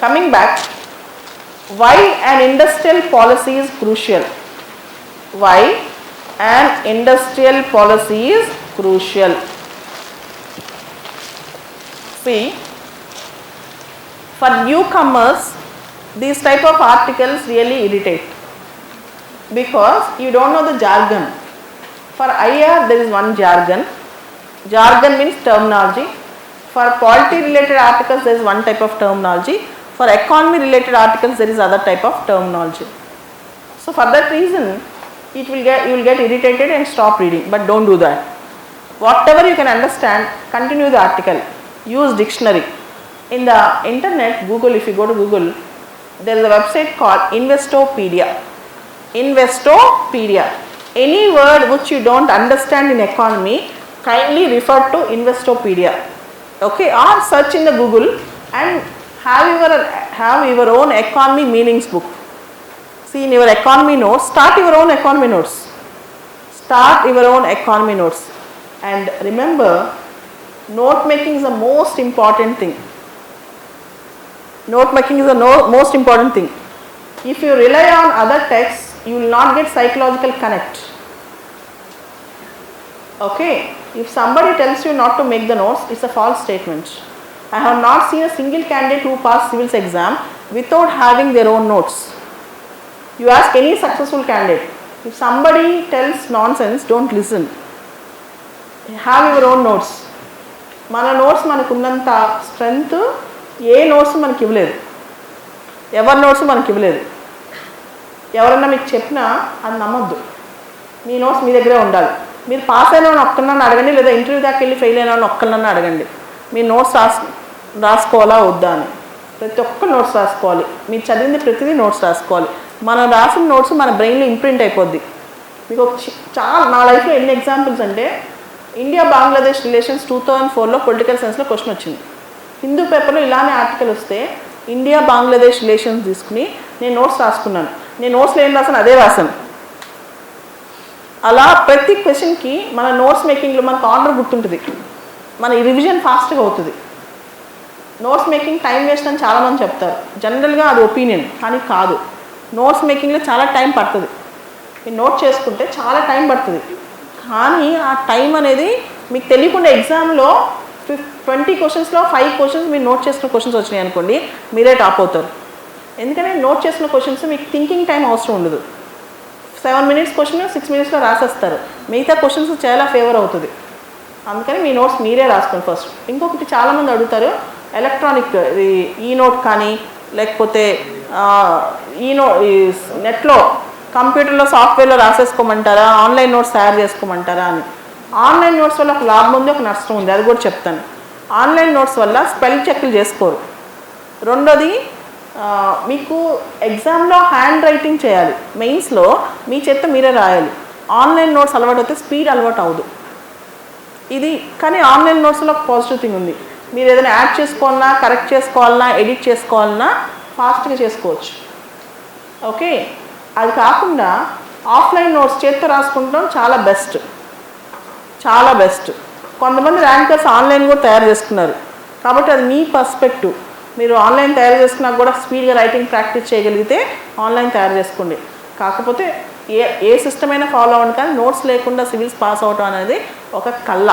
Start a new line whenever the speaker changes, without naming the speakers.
coming back why an industrial policy is crucial? Why an industrial policy is crucial? See for newcomers these type of articles really irritate because you don't know the jargon. For IR there is one jargon. Jargon means terminology. For polity related articles there is one type of terminology for economy related articles there is other type of terminology. So for that reason it will get you will get irritated and stop reading. But don't do that. Whatever you can understand continue the article. Use dictionary. In the internet google if you go to google there is a website called investopedia. Investopedia. Any word which you don't understand in economy kindly refer to investopedia. Okay or search in the google and have your have your own economy meanings book. See in your economy notes start your own economy notes. Start your own economy notes. And remember note making is the most important thing. Note making is the no, most important thing. If you rely on other texts you will not get psychological connect. Okay? If somebody tells you not to make the notes it's a false statement i have not seen a single candidate who passed civils exam without having their own notes you ask any successful candidate if somebody tells nonsense don't listen have your own notes మన notes మనకు ఉన్నంత strength ఏ notes మనకి ఇవ్వలేదు ఎవరి notes మనకి ఇవ్వలేదు ఎవరన్నా మీకు చెప్పినా అది నమ్మొద్దు మీ నోట్స్ మీ దగ్గరే ఉండాలి మీరు పాస్ అయిన ఒక్కరినన్నా అడగండి లేదా ఇంటర్వ్యూ దాకా వెళ్ళి ఫెయిల్ అయిన ఒక్కరినన్నా అడగండి మీ నోట్స్ రాసి రాసుకోవాలా వద్దా అని. ప్రతి ఒక్క నోట్స్ రాసుకోవాలి. మీరు చదివింది ప్రతిదీ నోట్స్ రాసుకోవాలి. మనం రాసిన నోట్స్ మన బ్రెయిన్లో ఇంప్రింట్ అయిపోద్ది. మీకు ఒక చి- చాలా నా లైఫ్లో ఎన్ని ఎగ్జాంపుల్స్ అంటే India Bangladesh relations two thousand ఫోర్లో పొలిటికల్ సైన్స్లో క్వశ్చన్ వచ్చింది. హిందూ పేపర్లో ఇలానే ఆర్టికల్ వస్తే ఇండియా బంగ్లాదేశ్ రిలేషన్స్ తీసుకుని నేను నోట్స్ రాసుకున్నాను. నేను నోట్స్లో ఏం రాసాను? అదే రాశాను అలా ప్రతి క్వశ్చన్కి మన నోట్స్ మేకింగ్లో మనకు ఆర్డర్ గుర్తుంటుంది. మన రివిజన్ ఫాస్ట్గా అవుతుంది. నోట్స్ మేకింగ్ టైం వేస్ట్ అని చాలామంది చెప్తారు. జనరల్గా అది ఒపీనియన్ కానీ కాదు. నోట్స్ మేకింగ్లో చాలా టైం పడుతుంది. మీరు నోట్ చేసుకుంటే చాలా టైం పడుతుంది. కానీ ఆ టైం అనేది మీకు తెలియకుండా ఎగ్జామ్లో ఫిఫ్ ట్వంటీ క్వశ్చన్స్లో ఫైవ్ క్వశ్చన్స్ మీరు నోట్ చేసిన క్వశ్చన్స్ వచ్చినాయి అనుకోండి మీరే టాప్ అవుతారు. ఎందుకంటే నోట్ చేసిన క్వశ్చన్స్ మీకు థింకింగ్ టైం అవసరం ఉండదు. సెవెన్ మినిట్స్ క్వశ్చన్ సిక్స్ మినిట్స్లో రాసేస్తారు. మిగతా క్వశ్చన్స్ చాలా ఫేవర్ అవుతుంది. అందుకని మీ నోట్స్ మీరే రాసుకోండి ఫస్ట్. ఇంకొకటి చాలామంది అడుగుతారు ఎలక్ట్రానిక్ ఈ నోట్ కానీ లేకపోతే ఈ నో ఈ నెట్లో కంప్యూటర్లో సాఫ్ట్వేర్లో రాసేసుకోమంటారా? ఆన్లైన్ నోట్స్ తయారు చేసుకోమంటారా అని. ఆన్లైన్ నోట్స్ వల్ల ఒక లాభం ఉంది ఒక నష్టం ఉంది అది కూడా చెప్తాను. ఆన్లైన్ నోట్స్ వల్ల స్పెల్ చెక్లు చేసుకోరు. రెండోది మీకు ఎగ్జామ్లో హ్యాండ్ రైటింగ్ చేయాలి. మెయిన్స్లో మీ చేత మీరే రాయాలి. ఆన్లైన్ నోట్స్ అలవాటు అయితే స్పీడ్ అలవాటు అవ్వదు. ఇది కానీ ఆన్లైన్ నోట్స్లో ఒక పాజిటివ్ థింగ్ ఉంది. మీరు ఏదైనా యాడ్ చేసుకోవాలన్నా కరెక్ట్ చేసుకోవాలన్నా ఎడిట్ చేసుకోవాలన్నా ఫాస్ట్గా చేసుకోవచ్చు. ఓకే? అది కాకుండా ఆఫ్లైన్ నోట్స్ చేత్తో రాసుకుంటాం చాలా బెస్ట్. చాలా బెస్ట్. కొంతమంది ర్యాంకర్స్ ఆన్లైన్ కూడా తయారు చేసుకున్నారు. కాబట్టి అది మీ పర్స్పెక్టివ్. మీరు ఆన్లైన్ తయారు చేసుకున్నా కూడా స్పీడ్గా రైటింగ్ ప్రాక్టీస్ చేయగలిగితే ఆన్లైన్ తయారు చేసుకోండి. కాకపోతే ఏ ఏ సిస్టమైనా ఫాలో అవ్వండి కానీ నోట్స్ లేకుండా సివిల్స్ పాస్ అవడం అనేది ఒక కళ్ళ